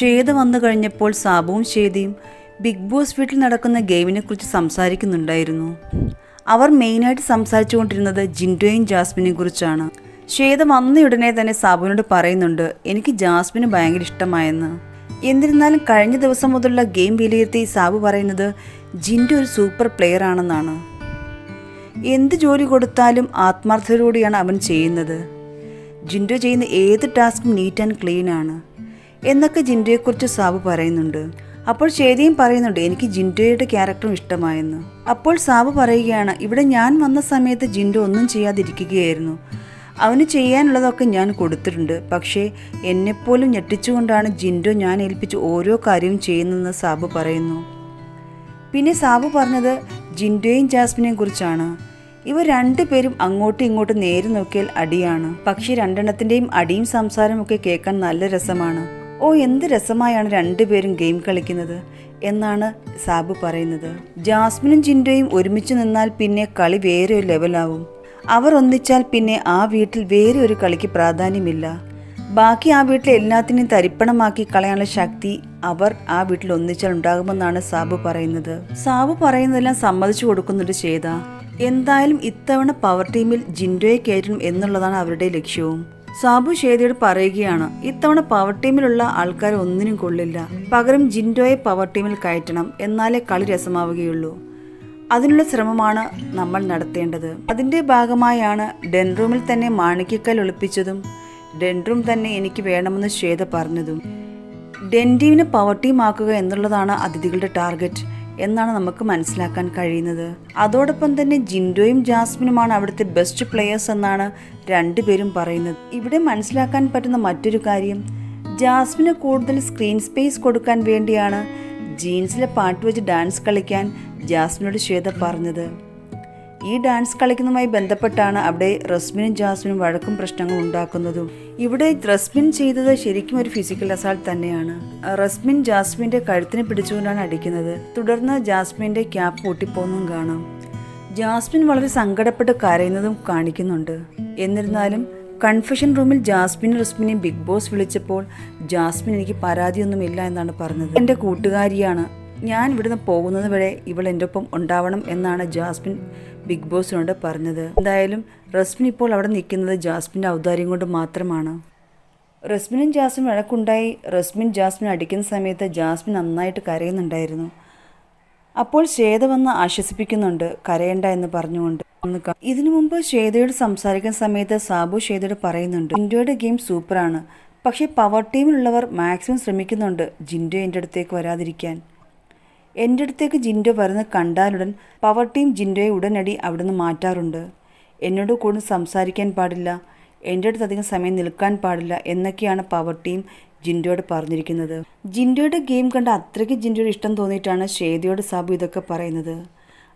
ശ്വേത വന്നു കഴിഞ്ഞപ്പോൾ സാബുവും ശ്വേതയും big boss വീട്ടിൽ നടക്കുന്ന ഗെയിമിനെ കുറിച്ച് സംസാരിക്കുന്നുണ്ടായിരുന്നു. അവർ മെയിനായിട്ട് സംസാരിച്ചുകൊണ്ടിരുന്നത് ജിൻഡോയും ജാസ്മിനെയും കുറിച്ചാണ്. ശ്വേത വന്നയുടനെ തന്നെ സാബുവിനോട് പറയുന്നുണ്ട് എനിക്ക് ജാസ്മിന് ഭയങ്കര ഇഷ്ടമായെന്ന്. എന്നിരുന്നാലും കഴിഞ്ഞ ദിവസം മുതലുള്ള ഗെയിം വിലയിരുത്തി സാബു പറയുന്നത് ജിൻഡോ ഒരു സൂപ്പർ പ്ലെയർ ആണെന്നാണ്. എന്ത് ജോലി കൊടുത്താലും ആത്മാർത്ഥതയോടെയാണ് അവൻ ചെയ്യുന്നത്. ജിൻഡോ ചെയ്യുന്ന ഏത് ടാസ്കും നീറ്റ് ആൻഡ് ക്ലീൻ ആണ്. എന്നൊക്കെ ജിൻഡോയെക്കുറിച്ച് സാബു പറയുന്നുണ്ട്. അപ്പോൾ ശരിയും പറയുന്നുണ്ട് എനിക്ക് ജിൻഡോയുടെ ക്യാരക്ടറും ഇഷ്ടമായെന്ന്. അപ്പോൾ സാബു പറയുകയാണ് ഇവിടെ ഞാൻ വന്ന സമയത്ത് ജിൻഡോ ഒന്നും ചെയ്യാതിരിക്കുകയായിരുന്നു. അവന് ചെയ്യാനുള്ളതൊക്കെ ഞാൻ കൊടുത്തിട്ടുണ്ട്. പക്ഷേ എന്നെപ്പോലും ഞെട്ടിച്ചുകൊണ്ടാണ് ജിൻഡോ ഞാൻ ഏൽപ്പിച്ച് ഓരോ കാര്യവും ചെയ്യുന്നതെന്ന് സാബു പറയുന്നു. പിന്നെ സാബു പറഞ്ഞത് ജിൻഡോയും ജാസ്മിനെയും കുറിച്ചാണ്. ഇവർ രണ്ടുപേരും അങ്ങോട്ടും ഇങ്ങോട്ടും നേരെ നോക്കിയാൽ അടിയാണ്. പക്ഷേ രണ്ടെണ്ണത്തിന്റെയും അടിയും സംസാരമൊക്കെ കേൾക്കാൻ നല്ല രസമാണ്. ഓ എന്ത് രസമായാണ് രണ്ടുപേരും ഗെയിം കളിക്കുന്നത് എന്നാണ് സാബു പറയുന്നത്. ജാസ്മിനും ജിൻഡോയും ഒരുമിച്ച് നിന്നാൽ പിന്നെ കളി വേറെ ഒരു ലെവലാവും അവർ ഒന്നിച്ചാൽ പിന്നെ ആ വീട്ടിൽ വേറെ ഒരു കളിക്ക് പ്രാധാന്യമില്ല. ബാക്കി ആ വീട്ടിലെ എല്ലാത്തിനെയും തരിപ്പണമാക്കി കളയാനുള്ള ശക്തി അവർ ആ വീട്ടിൽ ഒന്നിച്ചാൽ ഉണ്ടാകുമെന്നാണ് സാബു പറയുന്നത്. സാബു പറയുന്നതെല്ലാം സമ്മതിച്ചു കൊടുക്കുന്നുണ്ട് ചേത എന്തായാലും ഇത്തവണ പവർ ടീമിൽ ജിൻഡോയെ കയറ്റണം എന്നുള്ളതാണ് അവരുടെ ലക്ഷ്യവും. സാബു ഷേദിയോട് പറയുകയാണ് ഇത്തവണ പവർ ടീമിലുള്ള ആൾക്കാർ ഒന്നിനും കൊള്ളില്ല. പകരം ജിൻഡോയെ പവർ ടീമിൽ കയറ്റണം എന്നാലേ കളി രസമാവുകയുള്ളൂ. അതിനുള്ള ശ്രമമാണ് നമ്മൾ നടത്തേണ്ടത്. അതിന്റെ ഭാഗമായാണ് ഡെൻറൂമിൽ തന്നെ മാണിക്കക്കൽ ഒളിപ്പിച്ചതും ഡെൻറൂം തന്നെ എനിക്ക് വേണമെന്ന് ശ്വേത പറഞ്ഞതും. ഡെന്റീവിനെ പവർ ടീമാക്കുക എന്നുള്ളതാണ് അതിഥികളുടെ ടാർഗറ്റ് എന്നാണ് നമുക്ക് മനസ്സിലാക്കാൻ കഴിയുന്നത്. അതോടൊപ്പം തന്നെ ജിൻഡോയും ജാസ്മിനുമാണ് അവിടുത്തെ ബെസ്റ്റ് പ്ലെയേഴ്സ് എന്നാണ് രണ്ടുപേരും പറയുന്നത്. ഇവിടെ മനസ്സിലാക്കാൻ പറ്റുന്ന മറ്റൊരു കാര്യം ജാസ്മിന് കൂടുതൽ സ്ക്രീൻ സ്പേസ് കൊടുക്കാൻ വേണ്ടിയാണ് ജീൻസിലെ പാട്ട് വെച്ച് ഡാൻസ് കളിക്കാൻ ജാസ്മിനോട് ശ്വേത പറഞ്ഞത്. ഈ ഡാൻസ് കളിക്കുന്നതുമായി ബന്ധപ്പെട്ടാണ് അവിടെ റസ്മിനും ജാസ്മിനും വഴക്കും പ്രശ്നങ്ങളും ഉണ്ടാക്കുന്നതും. ഇവിടെ റസ്മിൻ ചെയ്തത് ശരിക്കും ഒരു ഫിസിക്കൽ അസാൾട്ട് തന്നെയാണ്. റസ്മിൻ ജാസ്മിന്റെ കഴുത്തിനെ പിടിച്ചുകൊണ്ടാണ് അടിക്കുന്നത്. തുടർന്ന് ജാസ്മിന്റെ ക്യാപ്പ് പൊട്ടിപ്പോന്നും കാണാം. ജാസ്മിൻ വളരെ സങ്കടപ്പെട്ട് കരയുന്നതും കാണിക്കുന്നുണ്ട്. എന്നിരുന്നാലും കൺഫെഷൻ റൂമിൽ ജാസ്മിൻ റസ്മിനെയും ബിഗ് ബോസ് വിളിച്ചപ്പോൾ ജാസ്മിൻ എനിക്ക് പരാതിയൊന്നുമില്ല എന്നാണ് പറഞ്ഞത്. എന്റെ കൂട്ടുകാരിയാണ് ഞാൻ ഇവിടുന്ന് പോകുന്നത് വരെ ഇവൾ എന്റെ ഒപ്പം ഉണ്ടാവണം എന്നാണ് ജാസ്മിൻ ബിഗ് ബോസിനോട് പറഞ്ഞത്. എന്തായാലും റസ്മിൻ ഇപ്പോൾ അവിടെ നിൽക്കുന്നത് ജാസ്മിന്റെ ഔദാര്യം കൊണ്ട് മാത്രമാണ്. റസ്മിനും ജാസ്മിൻ വഴക്കുണ്ടായി. റസ്മിൻ ജാസ്മിൻ അടിക്കുന്ന സമയത്ത് ജാസ്മിൻ നന്നായിട്ട് കരയുന്നുണ്ടായിരുന്നു. അപ്പോൾ ശ്വേത വന്ന് ആശ്വസിപ്പിക്കുന്നുണ്ട്. കരയണ്ട എന്ന് പറഞ്ഞുകൊണ്ട് ഇതിനു മുമ്പ് ശ്വേതയോട് സംസാരിക്കുന്ന സമയത്ത് സാബു ശ്വേതയോട് പറയുന്നുണ്ട് ഇന്ത്യയുടെ ഗെയിം സൂപ്പറാണ്. പക്ഷേ പവർ ടീമിലുള്ളവർ മാക്സിമം ശ്രമിക്കുന്നുണ്ട്. ജിൻഡോ എന്റെ അടുത്തേക്ക് വരാതിരിക്കാൻ. എന്റെ അടുത്തേക്ക് ജിൻഡോ വരുന്ന കണ്ടാലുടൻ പവർ ടീം ജിൻഡോയെ ഉടനടി അവിടുന്ന് മാറ്റാറുണ്ട്. എന്നോട് കൂടുതൽ സംസാരിക്കാൻ പാടില്ല. എന്റെ അടുത്ത് അധികം സമയം നിൽക്കാൻ പാടില്ല എന്നൊക്കെയാണ് പവർ ടീം ജിൻഡോയോട് പറഞ്ഞിരിക്കുന്നത്. ജിൻഡോയുടെ ഗെയിം കണ്ട് അത്രയ്ക്ക് ജിൻഡോയുടെ ഇഷ്ടം തോന്നിയിട്ടാണ് ഷേദിയോട് സാബു ഇതൊക്കെ പറയുന്നത്.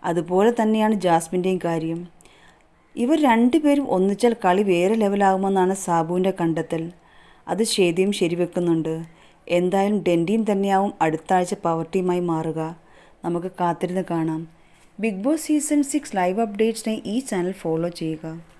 അതുപോലെ തന്നെയാണ് ജാസ്മിന്റെയും കാര്യം. ഇവർ രണ്ടുപേരും ഒന്നിച്ചാൽ കളി വേറെ ലെവലാകുമെന്നാണ് സാബുവിന്റെ കണ്ടെത്തൽ. അത് ഷേദിയും ശരിവെക്കുന്നുണ്ട്. എന്തായാലും ഡെൻഡീൻ തന്നെയാവും അടുത്ത ആഴ്ച പവർ ടീമായി മാറുക. നമുക്ക് കാത്തിരുന്ന് കാണാം. Bigg Boss season six live അപ്ഡേറ്റ്സിനായി ഈ ചാനൽ ഫോളോ ചെയ്യുക.